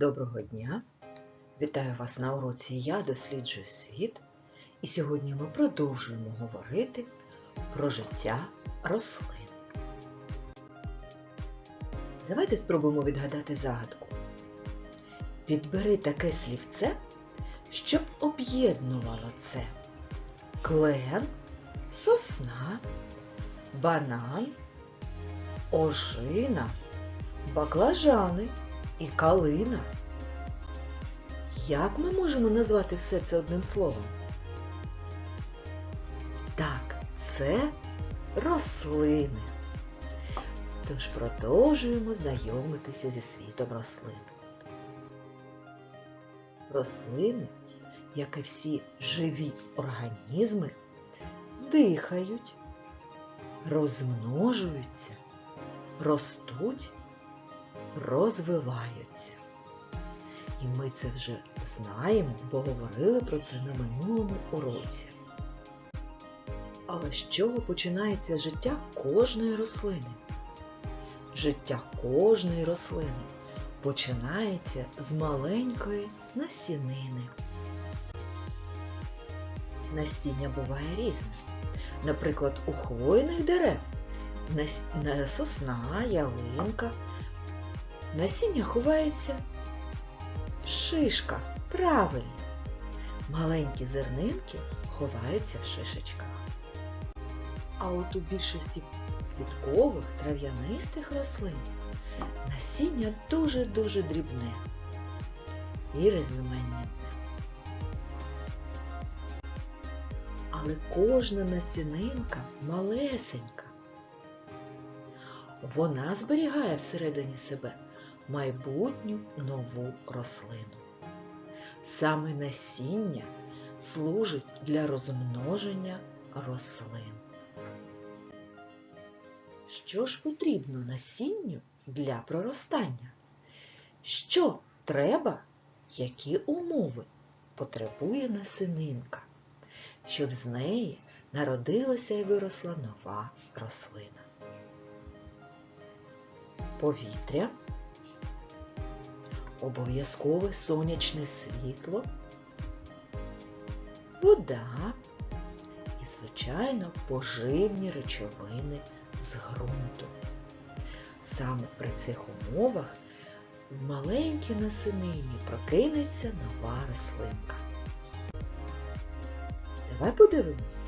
Доброго дня! Вітаю вас на уроці Я досліджую світ. І сьогодні ми продовжуємо говорити про життя рослин. Давайте спробуємо відгадати загадку. Підбери таке слівце, щоб об'єднувало це. Клен, сосна, банан, ожина, баклажани і калина. Як ми можемо назвати все це одним словом? Так, це рослини. Тож продовжуємо знайомитися зі світом рослин. Рослини, як і всі живі організми, дихають, розмножуються, ростуть розвиваються. І ми це вже знаємо, бо говорили про це на минулому уроці. Але з чого починається життя кожної рослини? Життя кожної рослини починається з маленької насінини. Насіння буває різне. Наприклад, у хвойних дерев на- сосна, ялинка, Насіння ховається в шишках. Правильно. Маленькі зернинки ховаються в шишечках. А от у більшості квіткових трав'янистих рослин насіння дуже-дуже дрібне і різноманітне. Але кожна насінинка малесенька. Вона зберігає всередині себе майбутню нову рослину. Саме насіння служить для розмноження рослин. Що ж потрібно насінню для проростання? Що треба, які умови потребує насінинка, щоб з неї народилася і виросла нова рослина? Повітря обов'язкове сонячне світло, вода і, звичайно, поживні речовини з ґрунту. Саме при цих умовах в маленькій насенині прокинеться нова рослинка. Давай подивимось,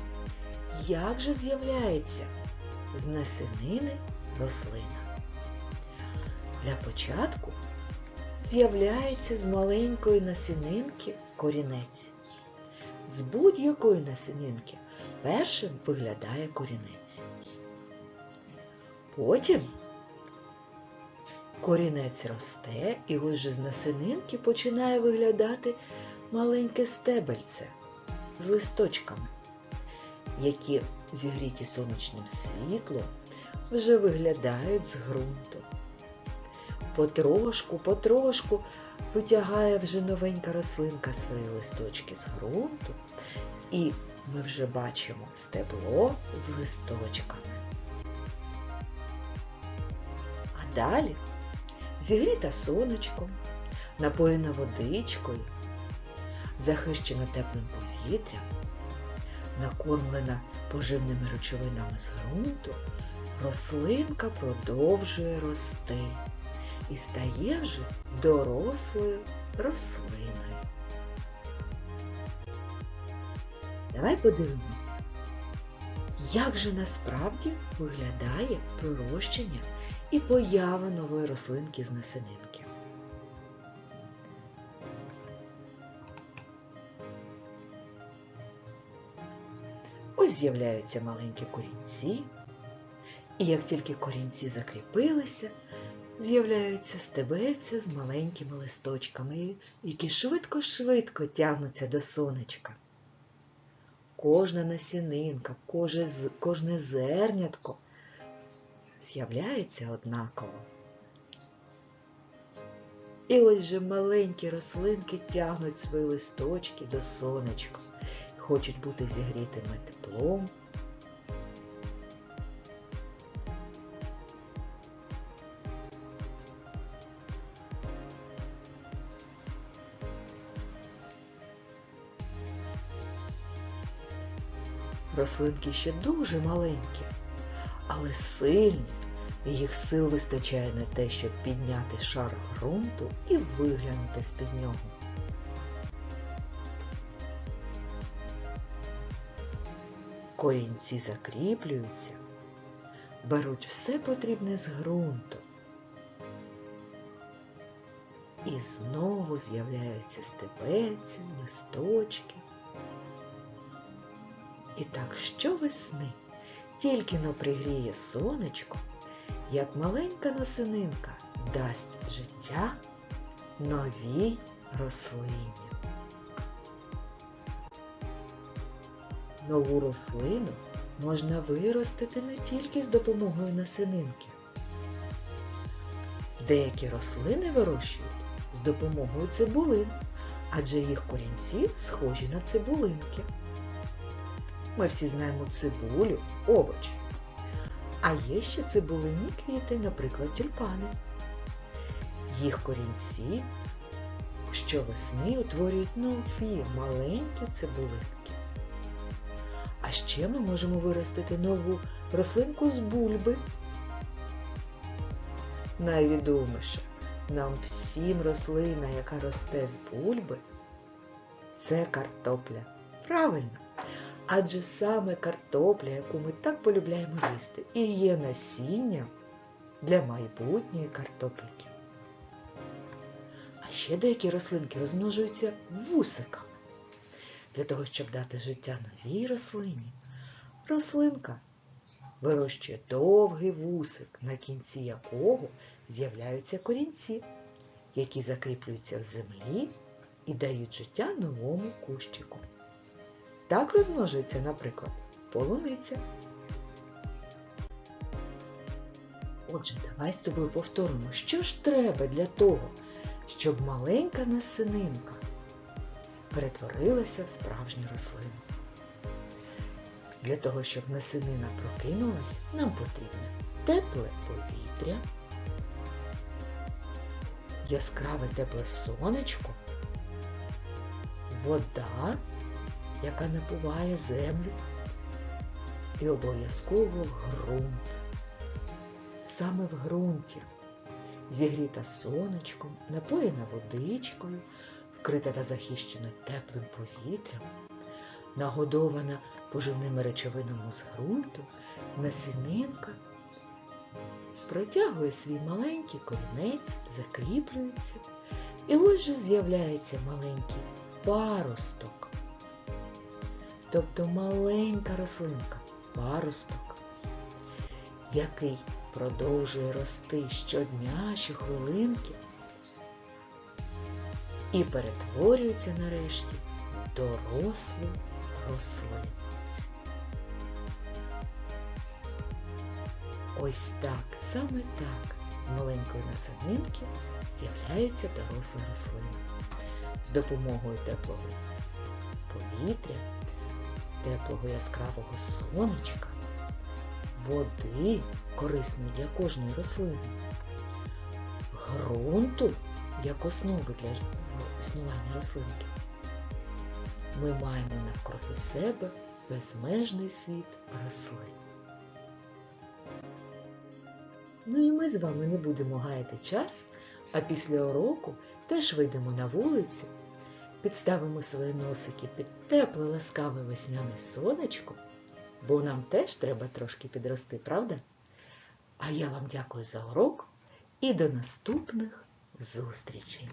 як же з'являється з насенини рослина. Для початку з'являється з маленької насінинки корінець. З будь-якої насінинки першим виглядає корінець. Потім корінець росте і ось же з насінинки починає виглядати маленьке стебельце з листочками, які зігріті сонячним світлом вже виглядають з ґрунту потрошку, потрошку витягає вже новенька рослинка свої листочки з ґрунту, і ми вже бачимо стебло з листочками. А далі зігріта сонечком, напоєна водичкою, захищена теплим повітрям, накормлена поживними речовинами з ґрунту, рослинка продовжує рости і стає вже дорослою рослиною. Давай подивимося, як же насправді виглядає пророщення і поява нової рослинки з насининки. Ось з'являються маленькі корінці, і як тільки корінці закріпилися, з'являються стебельця з маленькими листочками, які швидко-швидко тягнуться до сонечка. Кожна насінинка, кожне, зернятко з'являється однаково. І ось же маленькі рослинки тягнуть свої листочки до сонечка, хочуть бути зігрітими теплом рослинки ще дуже маленькі, але сильні, і їх сил вистачає на те, щоб підняти шар ґрунту і виглянути з-під нього. Корінці закріплюються, беруть все потрібне з ґрунту. І знову з'являються стебельці, листочки. І так щовесни, тільки но пригріє сонечко, як маленька носининка дасть життя новій рослині. Нову рослину можна виростити не тільки з допомогою насининки. Деякі рослини вирощують з допомогою цибулин, адже їх корінці схожі на цибулинки. Ми всі знаємо цибулю, овоч. А є ще цибулинні квіти, наприклад, тюльпани. Їх корінці щовесни утворюють нові маленькі цибулинки. А ще ми можемо виростити нову рослинку з бульби. Найвідоміша нам всім рослина, яка росте з бульби, це картопля. Правильно! Адже саме картопля, яку ми так полюбляємо їсти, і є насінням для майбутньої картопельки. А ще деякі рослинки розмножуються вусиками. Для того, щоб дати життя новій рослині, рослинка вирощує довгий вусик, на кінці якого з'являються корінці, які закріплюються в землі і дають життя новому кущику. Так розмножується, наприклад, полуниця. Отже, давай з тобою повторимо, що ж треба для того, щоб маленька насининка перетворилася в справжню рослину. Для того, щоб насинина прокинулась, нам потрібне тепле повітря, яскраве тепле сонечко, вода, яка напуває землю, і обов'язково ґрунт. Саме в ґрунті, зігріта сонечком, напоєна водичкою, вкрита та захищена теплим повітрям, нагодована поживними речовинами з ґрунту, насінинка протягує свій маленький корінець, закріплюється, і ось же з'являється маленький паросток. Тобто маленька рослинка, паросток, який продовжує рости щодня, щохвилинки і перетворюється нарешті в дорослу рослину. Ось так, саме так, з маленької насадинки з'являється доросла рослина. З допомогою теплого повітря, теплого яскравого сонечка, води, корисної для кожної рослини, ґрунту, як основи для існування рослинки. Ми маємо навкруги себе безмежний світ рослин. Ну і ми з вами не будемо гаяти час, а після уроку теж вийдемо на вулицю, підставимо свої носики під тепле ласкаве весняне сонечко, бо нам теж треба трошки підрости, правда? А я вам дякую за урок і до наступних зустрічей!